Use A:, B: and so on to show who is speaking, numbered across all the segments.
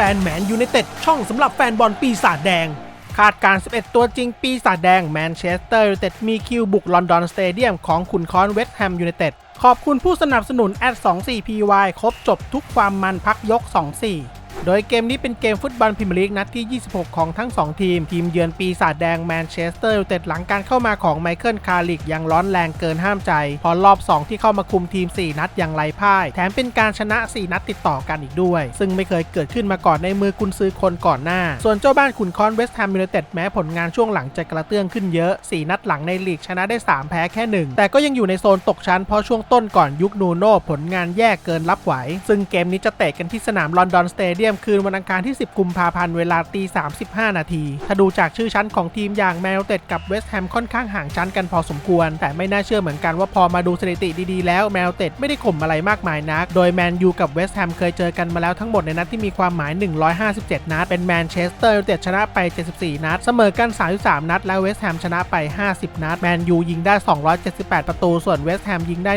A: ฟนแมนยูไนเต็ดช่องสำหรับแฟนบอลปีศาจแดง คาดการ 11 ตัวจริงปีศาจแดงแมนเชสเตอร์ยูไนเต็ดมีคิวบุกลอนดอนสเตเดียมของขุนค้อนเวสต์แฮมยูไนเต็ดขอบคุณผู้สนับสนุนแอด 24PY ครบจบทุกความมันพักยก 24 โดยเกมนี้เป็นเกมฟุตบอลพรีเมียร์ลีกนัดที่ 26 ของทั้ง 2 ทีม ทีมเยือนปีศาจแดงแมนเชสเตอร์ยูไนเต็ดหลังการเข้ามาของไมเคิลคาริกยังร้อนแรงเกินห้ามใจ พอรอบ 2 ที่เข้ามาคุมทีม 4 นัดอย่างไรพ่าย แถมเป็นการชนะ 4 นัดติดต่อกันอีกด้วย ซึ่งไม่เคยเกิดขึ้นมาก่อนในมือกุนซือคนก่อนหน้า ส่วนเจ้าบ้านขุนค้อนเวสต์แฮมยูไนเต็ดแม้ผลงานช่วงหลังจะกระเตื้องขึ้นเยอะ 4 นัดหลังในลีกชนะได้ 3 แพ้แค่ 1 แต่ก็ยังอยู่ในโซนตกชั้นเพราะช่วงต้นก่อนยุคนูโน่ผลงานแย่เกินรับไหว ซึ่งเกมนี้จะเตะกันที่สนามลอนดอนสเตเดียมคืนวันอังคารที่ 10 กุมภาพันธ์เวลาตี35 นาที ถ้าดูจากชื่อชั้นของทีมอย่างแมนเต็ดกับเวสต์แฮมค่อนข้างห่างชั้นกันพอสมควร แต่ไม่น่าเชื่อเหมือนกันว่าพอมาดูสถิติดีๆแล้วแมนเต็ดไม่ได้ข่มอะไรมากมายนัก โดยแมนยูกับเวสต์แฮมเคยเจอกันมาแล้วทั้งหมดในนัดที่มีความหมาย 157 นัด เป็นแมนเชสเตอร์ยูไนเต็ดชนะไป 74 นัด เสมอกัน 33 นัด และเวสต์แฮมชนะไป 50 นัด แมนยูยิงได้ 278 ประตู ส่วนเวสต์แฮมยิงได้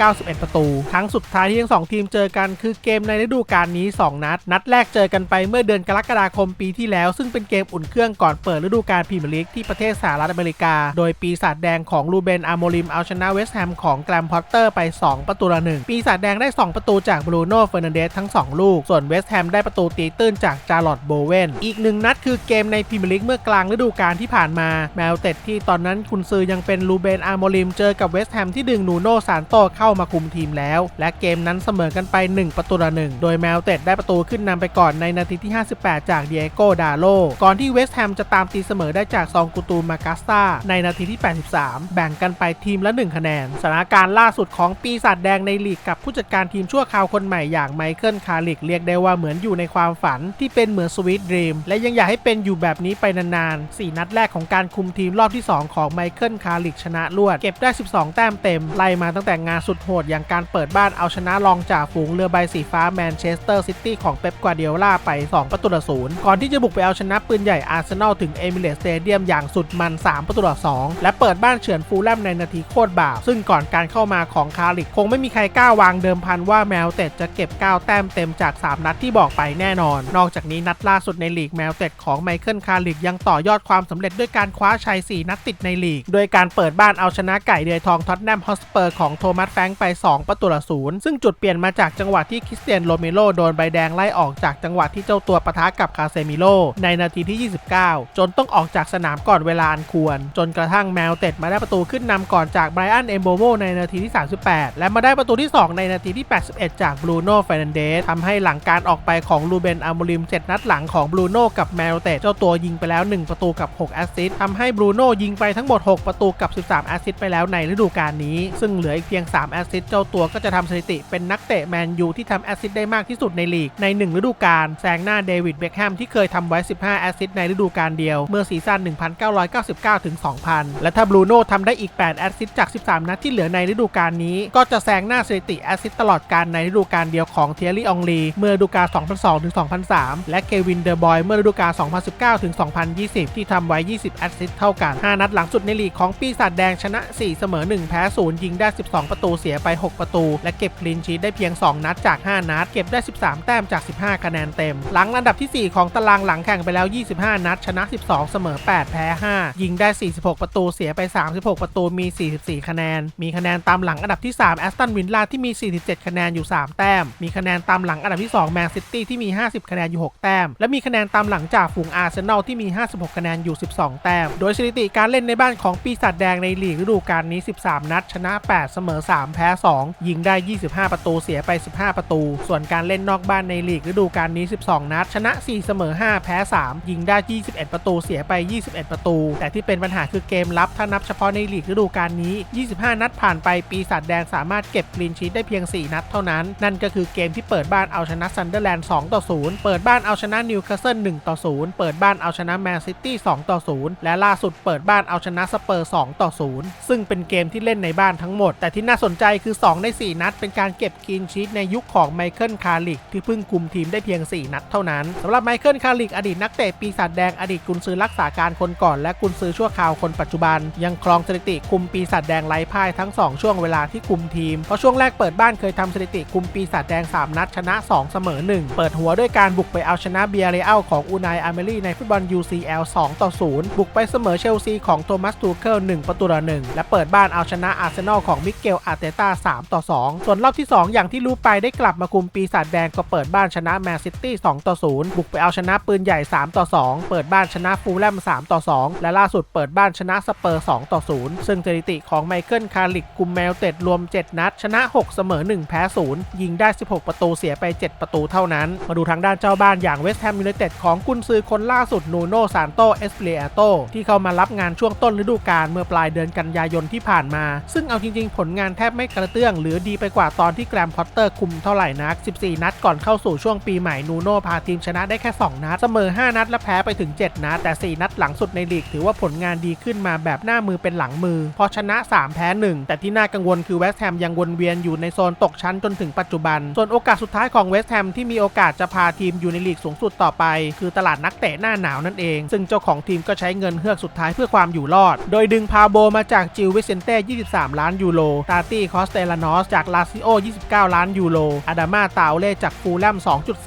A: 191 ประตู ครั้งสุดท้ายที่ทั้งสองทีมเจอกันคือเกมในฤดูกาลนี้ 2 นัด นัดแรแรกเจอกันไปเมื่อเดือนกรกฎาคมปีที่แล้ว ซึ่งเป็นเกมอุ่นเครื่องก่อนเปิดฤดูกาลพรีเมียร์ลีกที่ประเทศสหรัฐอเมริกา โดยปีศาจแดงของลูเบนอาโมริมเอาชนะเวสต์แฮมของแกรมพอตเตอร์ไป 2 ประตูละหนึ่งปีศาจแดงได้ 2 ประตูจากบรูโน่เฟอร์นันเดสทั้ง 2 ลูก ส่วนเวสต์แฮมได้ประตูตีตื้นจากจาร์ลอตโบเวนอีกหนึ่งนัดคือเกมในพรีเมียร์ลีกเมื่อกลางฤดูกาลที่ผ่านมาแมวเต็ดที่ตอนนั้นคุณซือยังเป็นลูเบนอาโมริมเจอกับเวสต์แฮมที่ดึงนูโน่ซานโตเข้ามาคุมทีมแล้ว และเกมนั้นเสมอกันไป 1 ประตูละหนึ่งโดยแมวเต็ดได้ประตูขึ้นนำไปก่อนในนาทีที่ 58 จากเดียโกดาโลก่อนที่เวสต์แฮมจะตามตีเสมอได้จากซองกูตูมากัสตาในนาทีที่ 83 แบ่งกันไปทีมละ 1 คะแนนสถานการณ์ล่าสุดของปีศาจแดงในลีกกับผู้จัดการทีมชั่วคราวคนใหม่อย่างไมเคิลคาริกเรียกได้ว่าเหมือนอยู่ในความฝันที่เป็นเหมือนสวีทดรีมและยังอยากให้เป็นอยู่แบบนี้ไปนานๆ 4 นัดแรกของการคุมทีมรอบที่ 2 ของไมเคิลคาริกชนะรวด เก็บได้ 12 แต้มเต็ม ไล่มาตั้งแต่งานสุดโหดอย่างการเปิดบ้านเอาชนะรองจ่าฝูงเรือใบสีฟ้าแมนเชสเตอร์ซิตี้ของเป๊ปกวาเดียล่าไป 2 ประตูต่อศูนย์ก่อนที่จะบุกไปเอาชนะปืนใหญ่อาร์เซนอลถึงเอมิเรตสเตเดียมอย่างสุดมัน 3 ประตูต่อ2และเปิดบ้านเฉือนฟูลแลมในนาทีโคตรบาปซึ่งก่อนการเข้ามาของคาริกคงไม่มีใครกล้าวางเดิมพันว่าแมวเต็ดจะเก็บ 9 แต้มเต็มจาก 3 นัดที่บอกไปแน่นอน นอกจากนี้นัดล่าสุดในลีกแมวเต็ดของไมเคิลคาริกยังต่อยอดความสำเร็จด้วยการคว้าชัย 4 นัดติดในลีก โดยการเปิดบ้านเอาชนะไก่เดือยทองท็อตแนมฮอสเปอร์ของโทมัสแฟงไป 2 ประตูต่อศูนย์ซึ่งจุดเปลี่ยนมาจากจังหวะที่คริสเตียนโรเมโรโดนใบแดงไล่ออกจากจังหวะที่เจ้าตัวปะทะกับคาเซมิโลในนาทีที่ 29 จนต้องออกจากสนามก่อนเวลาอันควร จนกระทั่งแมวเต็ดมาได้ประตูขึ้นนำก่อนจากไบรอันเอมโบโมในนาทีที่ 38 และมาได้ประตูที่ 2 ในนาทีที่ 81 จากบรูโน่เฟรนเดสทำให้หลังการออกไปของลูเบนอาโมริม 7 นัดหลังของบรูโน่กับแมวเต็ดเจ้าตัวยิงไปแล้ว 1 ประตูกับ 6 แอสซิสต์ทำให้บรูโน่ยิงไปทั้งหมด 6 ประตูกับ 13 แอสซิสต์ไปแล้วในฤดูกาลนี้ ซึ่งเหลืออีกเพียง 3 แอสซิสต์เจ้าตัวก็จะทำสถิติเป็นนักเตะแมนยูที่ทำแอสซิสต์ได้มากที่สุดในลีกใน 1 ฤดูกาลแซงหน้าเดวิดเบคแฮมที่เคยทำไว้ 15 แอสซิสต์ในฤดูกาลเดียว เมื่อซีซั่น 1999 ถึง 2000 และถ้าบรูโน่ทำได้อีก 8 แอสซิสต์จาก 13 นัดที่เหลือในฤดูกาลนี้ ก็จะแซงหน้าสถิติแอสซิสต์ตลอดการในฤดูกาลเดียวของเทียรี่องลี เมื่อฤดูกาล 2002 ถึง 2003 และเควินเดอร์บอยเมื่อฤดูกาล 2019 ถึง 2020 ที่ทำไว้ 20 แอสซิสต์เท่ากัน 5 นัดหลังสุดในลีกของปีศาจแดงชนะ 4 เสมอ 1 แพ้ 0 ยิงได้ 12 ประตูเสียไป 6 ประตู และเก็บคลีนชีทได้เพียง 2 นัดจาก 5 นัด เก็บได้ 13 แต้มจาก 15คะแนนเต็ม หลังอันดับที่ 4 ของตารางหลังแข่งไปแล้ว 25 นัด ชนะ 12 เสมอ 8 แพ้ 5 ยิงได้ 46 ประตูเสียไป 36 ประตูมี 44 คะแนน มีคะแนนตามหลังอันดับที่ 3 แอสตันวินล่าที่มี 47 คะแนนอยู่ 3 แต้ม มีคะแนนตามหลังอันดับที่ 2 แมนซิตี้ที่มี 50 คะแนนอยู่ 6 แต้ม และมีคะแนนตามหลังจากฝูงอาร์เซนอลที่มี 56 คะแนนอยู่ 12 แต้ม โดยสถิติการเล่นในบ้านของปีศาจแดงในลีกฤดูกาลนี้ 13 นัด ชนะ 8 เสมอ 3 แพ้ 2 ยิงได้ 25 ประตูเสียไป 15 ประตู ส่วนการเล่นนอกบ้านในลีกฤดูกาลนี้ 12 นัด ชนะ 4 เสมอ 5 แพ้ 3 ยิงได้ 21 ประตูเสียไป 21 ประตู แต่ที่เป็นปัญหาคือเกมรับ ถ้านับเฉพาะในลีกฤดูกาลนี้ 25 นัดผ่านไปปีศาจแดงสามารถเก็บกรีนชีทได้เพียง 4 นัดเท่านั้น นั่นก็คือเกมที่เปิดบ้านเอาชนะซันเดอร์แลนด์2ต่อ0เปิดบ้านเอาชนะนิวคาสเซิล1ต่อ0เปิดบ้านเอาชนะแมนซิตี้2ต่อ0และล่าสุดเปิดบ้านเอาชนะสเปอร์2ต่อ0ซึ่งเป็นเกมที่เล่นในบ้านทั้งหมด แต่ที่น่าสนใจคือ 2 ใน 4 นัด เป็นการเก็บกรีนชีทในยุคของไมเคิลคาริกที่เพิ่งคุมทีมได้เพียง 4 นัดเท่านั้นสำหรับไมเคิลคาริกอดีตนักเตะปีศาจแดงอดีตกุนซือรักษาการคนก่อนและกุนซือชั่วคราวคนปัจจุบัน ยังครองสถิติคุมปีศาจแดงไร้พ่ายทั้ง 2 ช่วงเวลาที่คุมทีม เพราะช่วงแรกเปิดบ้านเคยทำสถิติคุมปีศาจแดง 3 นัดชนะ 2 เสมอ 1 เปิดหัวด้วยการบุกไปเอาชนะเบียร์เรอัลของอูนายอาเมลี่ในฟุตบอล UCL 2 ต่อ 0 บุกไปเสมอเชลซีของโทมัสตูเคิล1ประตูต่อ1และเปิดบ้านเอาชนะอาร์เซนอลของมิเกลอาร์เตต้า3ต่อ 2 ส่วนรอบที่ 2 อย่างที่รู้ไปได้กลับมาคุมปีศาจแดงก็เปิดบ้านชนะแมนซิตี้2ต่อ0บุกไปเอาชนะปืนใหญ่ 3 ต่อ 2 เปิดบ้านชนะฟูลแลม3ต่อ 2 และล่าสุดเปิดบ้านชนะสเปอร์2ต่อ0ซึ่งสถิติของไมเคิลคาริกคุมแมวเต็ดรวม 7 นัด ชนะ 6 เสมอ 1 แพ้ 0 ยิงได้ 16 ประตูเสียไป 7 ประตูเท่านั้น มาดูทางด้านเจ้าบ้านอย่างเวสต์แฮมยูไนเต็ดของกุนซือคนล่าสุดนูโนซานโตเอสเปเรียโตที่เข้ามารับงานช่วงต้นฤดูกาลเมื่อปลายเดือนกันยายนที่ผ่านมา ซึ่งเอาจริงๆ ผลงานแทบไม่กระเตื้อง หรือดีไปกว่าตอนที่แกรมพอตเตอร์คุมเท่าไหร่นัก 14 นัดก่อนเข้าสู่ช่วงปีใหม่นูโน่พาทีมชนะได้แค่ 2 นัด เสมอ 5 นัดและแพ้ไปถึง 7 นัด แต่ 4 นัดหลังสุดในลีกถือว่าผลงานดีขึ้นมาแบบหน้ามือเป็นหลังมือ พอชนะ 3 แพ้ 1 แต่ที่น่ากังวลคือเวสต์แฮมยังวนเวียนอยู่ในโซนตกชั้นจนถึงปัจจุบัน ส่วนโอกาสสุดท้ายของเวสต์แฮมที่มีโอกาสจะพาทีมอยู่ในลีกสูงสุดต่อไป คือตลาดนักเตะหน้าหนาวนั่นเอง ซึ่งเจ้าของทีมก็ใช้เงินเฮือกสุดท้ายเพื่อความอยู่รอด โดยดึงพาโบมาจากจิลวิเซนเต้23 ล้านยูโร ตาตี้คอสเตลานอสจากลาซิโอ 29 ล้านยูโร อาดามาตาเล่จากฟูลแลม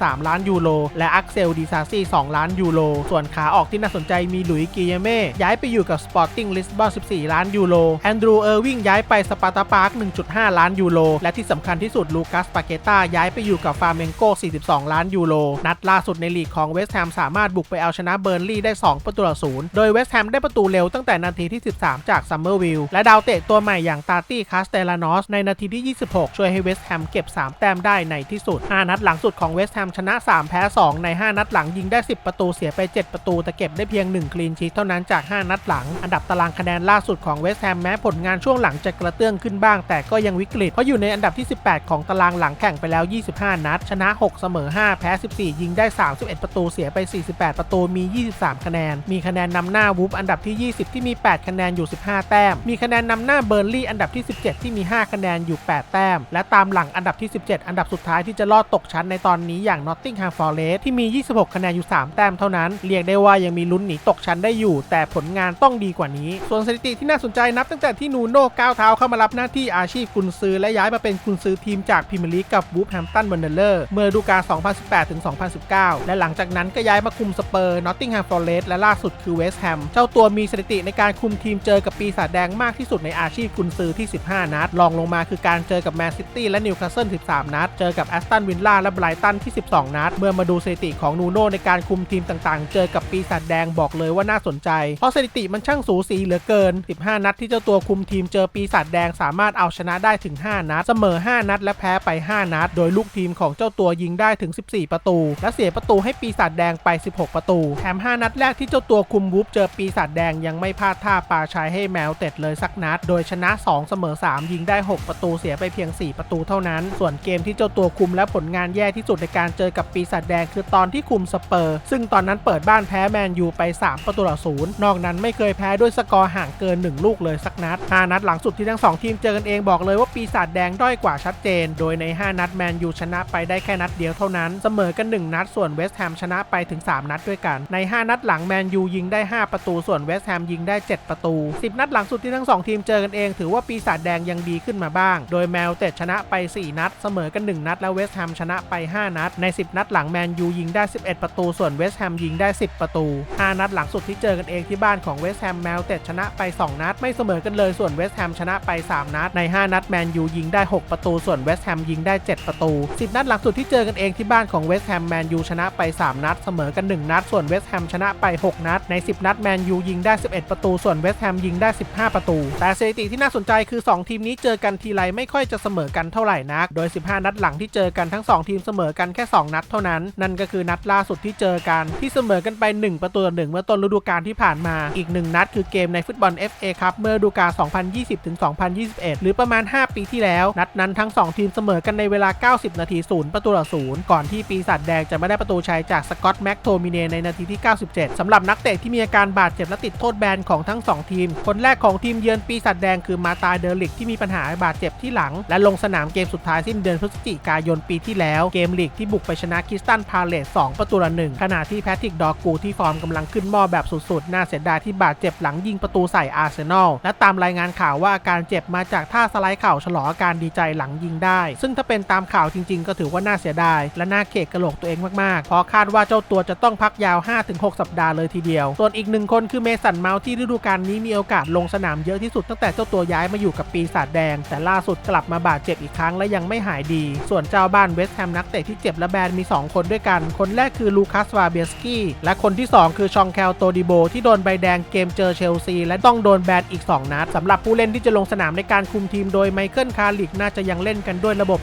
A: 3 ล้านยูโร และอักเซลดีซาซี่2ล้านยูโร ส่วนขาออกที่น่าสนใจมีหลุยกิเยเม่ ย้ายไปอยู่กับสปอร์ติ้งลิสบอน14 ล้านยูโร แอนดรูเออร์วิงย้ายไปสปาร์ตาปาร์ค1.5 ล้านยูโร และที่สำคัญที่สุดลูคัสปาเกต้าย้ายไปอยู่กับฟาเมนโก42 ล้านยูโร นัดล่าสุดในลีกของเวสต์แฮมสามารถบุกไปเอาชนะเบอร์นลีย์ได้ 2 ประตูต่อศูนย์โดยเวสต์แฮมได้ประตูเร็วตั้งแต่นาทีที่ 13 จากซัมเมอร์วิลและดาวเตะตัวใหม่อย่างตาตี้คาสเตลานอสในนาทีที่ 26 ช่วยให้เวสต์แฮมเก็บ 3 แต้มได้ในที่สุด 5 นัดหลังสุดของเวสต์แฮมชนะ 3 แพ้ 2 ใน 5 นัดหลังยิงได้ 10 ประตูเสียไป 7 ประตู แต่เก็บได้เพียง 1 คลีนชีทเท่านั้นจาก 5 นัดหลัง อันดับตารางคะแนนล่าสุดของเวสต์แฮมแม้ผลงานช่วงหลังจะกระเตื้องขึ้นบ้าง แต่ก็ยังวิกฤต เพราะอยู่ในอันดับที่ 18 ของตารางหลังแข่งไปแล้ว 25 นัด ชนะ 6 เสมอ 5 แพ้ 14 ยิงได้ 31 ประตูเสียไป 48 ประตูมี 23 คะแนน มีคะแนนนำหน้าวูฟอันดับที่ 20 ที่มี 8 คะแนนอยู่ 15 แต้ม มีคะแนนนำหน้าเบอร์ลี่อันดับที่ 17 ที่มี 5 คะแนนอยู่ 8 แต้ม และตามหลังอันดับที่ 17 อันดับสุดท้ายที่จะลอดตกชั้นในตอนนี้อย่าง Nottingham Forest ที่มี 26 คะแนนอยู่ 3 แต้มเท่านั้น เรียกได้ว่ายังมีลุ้นหนีตกชั้นได้อยู่ แต่ผลงานต้องดีกว่านี้ ส่วนสถิติที่น่าสนใจนับตั้งแต่ที่นูโน่ก้าวเท้าเข้ามารับหน้าที่อาชีพกุนซือและย้ายมาเป็นกุนซือทีมจากพรีเมียร์ลีกกับวูฟแฮมตันวันเดอร์เมื่อฤดูกาล 2018 ถึง 2019 และหลังจากนั้นก็ย้ายมาคุมสเปอร์ Nottingham Forest และล่าสุดคือเวสต์แฮมเจ้าตัวมีสถิติในการคุมทีมเจอกับปีศาจแดงมากที่สุดในอาชีพกุนซือที่ 15 นัดรองลงมาคือการเจอกับแมนซิตี้และนิวคาสเซิล 13 นัด เจอกับแอสตันวิลล่าและไบรตันที่12 นัด เมื่อมาดูสถิติของนูโน่ในการคุมทีมต่างๆ เจอกับปีศาจแดงบอกเลยว่าน่าสนใจ เพราะสถิติมันช่างสูสีเหลือเกิน 15 นัดที่เจ้าตัวคุมทีมเจอปีศาจแดงสามารถเอาชนะได้ถึง 5 นัด เสมอ 5 นัด และแพ้ไป 5 นัด โดยลูกทีมของเจ้าตัวยิงได้ถึง 14 ประตู และเสียประตูให้ปีศาจแดงไป 16 ประตู แถม 5 นัดแรกที่เจ้าตัวคุมวูฟเจอปีศาจแดงยังไม่พลาดท่าปาชัยให้แมวเต็ดเลยสักนัด โดยชนะ 2 เสมอ 3 ยิงได้ 6 ประตูเสียไปเพียง 4 ประตูเท่านั้น ส่วนเกมที่เจ้าตัวคุมและผลงานแย่ที่สุดในการเจอกับปีศาจแดงคือตอนที่คุมสเปอร์ ซึ่งตอนนั้นเปิดบ้านแพ้แมนยูไป 3 ประตูต่อศูนย์นอกนั้นไม่เคยแพ้ด้วยสกอร์ห่างเกิน 1 ลูกเลยสักนัด 5 นัดหลังสุดที่ทั้ง 2 ทีมเจอกันเองบอกเลยว่าปีศาจแดงด้อยกว่าชัดเจน โดยใน 5 นัดแมนยูชนะไปได้แค่นัดเดียวเท่านั้น เสมอกัน 1 นัดส่วนเวสต์แฮมชนะไปถึง 3 นัดด้วยกัน ใน 5 นัดหลังแมนยูยิงได้ 5 ประตูส่วนเวสต์แฮมยิงได้ 7 ประตู 10 นัดหลังสุดที่ทั้ง 2 ทีมเจอกันเอง ถือว่าปีศาจแดงยังดีขึ้นมาบ้าง โดยแมวเตดชนะไป 4 นัด เสมอกัน 1 นัดและเวสต์แฮมชนะไป 5 นัดใน 10 นัดหลังแมนยูยิงได้ 11 ประตู ส่วนเวสต์แฮมยิงได้ 10 ประตู 5 นัดหลังสุดที่เจอกันเองที่บ้านของเวสต์แฮมแมวเต็ดชนะไป 2 นัด ไม่เสมอกันเลยส่วนเวสต์แฮมชนะไป 3 นัด ใน 5 นัดแมนยูยิงได้ 6 ประตู ส่วนเวสต์แฮมยิงได้ 7 ประตู 10 นัดหลังสุดที่เจอกันเองที่บ้านของเวสต์แฮมแมนยูชนะไป 3 นัด เสมอกัน 1 นัด ส่วนเวสต์แฮมชนะไป 6 นัด ใน 10 นัดแมนยูยิงได้ 11 ประตู ส่วนเวสต์แฮมยิงได้ 15 ประตู แต่สถิติที่น่าสนใจคือ 2 ทีมนี้เจอกันทีไรไม่ค่อยจะเสมอกันเท่าไหร่นัก โดย 15 นัดหลังที่เจอกันทั้ง 2 ทีมเสมอกันแค่2 นัดเท่านั้น นั่นก็คือนัดล่าสุดที่เจอกันที่เสมอกันไป 1 ประตูต่อ1เมื่อต้นฤดูกาลที่ผ่านมาอีก 1 นัดคือเกมในฟุตบอล FA ครับเมื่อฤดูกาล 2020ถึง2021 หรือประมาณ 5 ปีที่แล้ว นัดนั้นทั้ง 2 ทีมเสมอกันในเวลา 90 นาที 0 ประตูต่อ0ก่อนที่ปีศาจแดงจะไม่ได้ประตูชัยจากสกอตแม็กโทมิเนในนาทีที่ 97สำหรับนักเตะที่มีอาการบาดเจ็บและติดโทษแบนของทั้ง 2 ทีม คนแรกของทีมเยือนปีศาจแดงคือมาตาเดอลิกที่มีปัญหาบาดเจ็บที่หลัง และลงสนามเกมสุดท้ายสิ้นเดือนพฤศจิกายนปีที่แล้วเกมลีกที่บุบุกไปชนะคิสตันพาเลต2ประตูละหนึ่งขณะที่แพทริกดอร์กูที่ฟอร์มกำลังขึ้นหม้อแบบสุดๆ น่าเสียดายที่บาดเจ็บหลังยิงประตูใส่อาร์เซนอล และตามรายงานข่าวว่าอาการเจ็บมาจากท่าสไลด์เข่าฉลองอาการดีใจหลังยิงได้ ซึ่งถ้าเป็นตามข่าวจริงๆ ก็ถือว่าน่าเสียดาย และน่าเขกกระโหลกตัวเองมากๆ เพราะคาดว่าเจ้าตัวจะต้องพักยาว 5-6 สัปดาห์เลยทีเดียว ส่วนอีกหนึ่งคนคือเมสันเมาส์ที่ฤดูกาลนี้มีโอกาสลงสนามเยอะที่สุดตั้งแต่เจ้าตัวย้ายมาอยู่กับปีศาจแดง แต่ล่าสุดกลับมาบาดเจ็บอีกครั้งและยังไม่หายดี ส่วนเจ้าบ้านเวสต์แฮมนักเตะที่เจ็บและแบนมี 2 คนด้วยกัน คนแรกคือลูคัสวาเบียสกี้และคนที่ 2 คือชองแคลโตดิโบที่โดนใบแดงเกมเจอเชลซี และต้องโดนแบนอีก 2 นัดสำหรับผู้เล่นที่จะลงสนามในการคุมทีมโดยไมเคิลคาริกน่าจะยังเล่นกันด้วยระบบ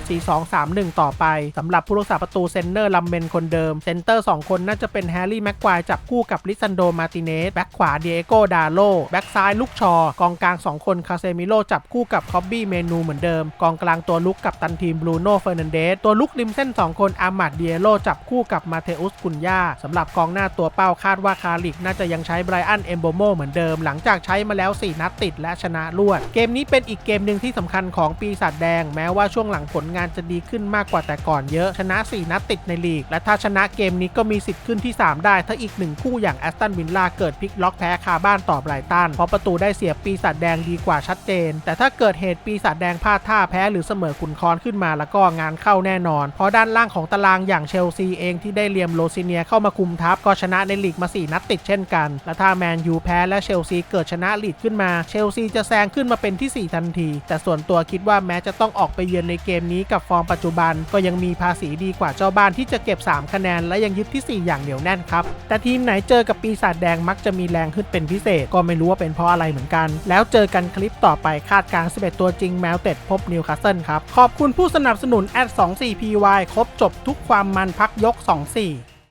A: 4-2-3-1 ต่อไปสำหรับผู้รักษาประตูเซนเนอร์ลัมเบนคนเดิมเซนเตอร์ 2 คนน่าจะเป็นแฮร์รี่แม็กควายจับคู่กับลิซันโดมาติเนสแบ็กขวาเดียโกดาโลแบ็กซ้ายลุกชอกองกลาง 2 คนคาเซมิโลจับคู่กับคอบบี้เมนูเหมือนเดิม กองกลางตัวลุกกับตันทีมบรูโน่เฟอร์นันเดสตัวลุกริมเส้น 2 คนอามัดเดียโลจับคู่กับมาเทอุสกุนยาสำหรับกองหน้าตัวเป้าคาดว่าคาริกน่าจะยังใช้ไบรอันเอมโบโมเหมือนเดิม หลังจากใช้มาแล้ว 4 นัดติดและชนะรวด เกมนี้เป็นอีกเกมหนึ่งที่สำคัญของปีศาจแดง แม้ว่าช่วงหลังผลงานจะดีขึ้นมากกว่าแต่ก่อนเยอะ ชนะ 4 นัดติดในลีก และถ้าชนะเกมนี้ก็มีสิทธิ์ขึ้นที่ 3 ได้ ถ้าอีกหนึ่งคู่อย่างแอสตันวินล่าเกิดพลิกล็อกแพ้คาบ้านต่อไบรตันเพราะประตูได้เสียปีศาจแดงดีกว่าชัดเจน แต่ถ้าเกิดเหตุปีศาจแดงพลาดท่าแพ้หรือเสมอขุนคอนขึ้นมาแล้วก็งานเข้าแน่นอน เพราะด้านล่างของตารางอย่างเชลซีเองที่ได้เลียมโลซิเนียเข้ามาคุมทัพก็ชนะในลีกมา 4 นัดติดเช่นกัน และถ้าแมนยูแพ้และเชลซีเกิดชนะลีดขึ้นมา เชลซีจะแซงขึ้นมาเป็นที่ 4 ทันที แต่ส่วนตัวคิดว่าแม้จะต้องออกไปเยือนในเกมนี้กับฟอร์มปัจจุบัน ก็ยังมีภาษีดีกว่าเจ้าบ้านที่จะเก็บ 3 คะแนน และยังยึดที่ 4 อย่างเหนียวแน่นครับ แต่ทีมไหนเจอกับปีศาจแดงมักจะมีแรงขึ้นเป็นพิเศษ ก็ไม่รู้ว่าเป็นเพราะอะไรเหมือนกัน แล้วเจอกันคลิปต่อไปคาดการณ์11 ตัวจริงแมวเต็ดพบนิวคาสเซิลครับขอบคุณผู้สนับสนุนแอด 24 py ครบจบทุกความมันพักยก 24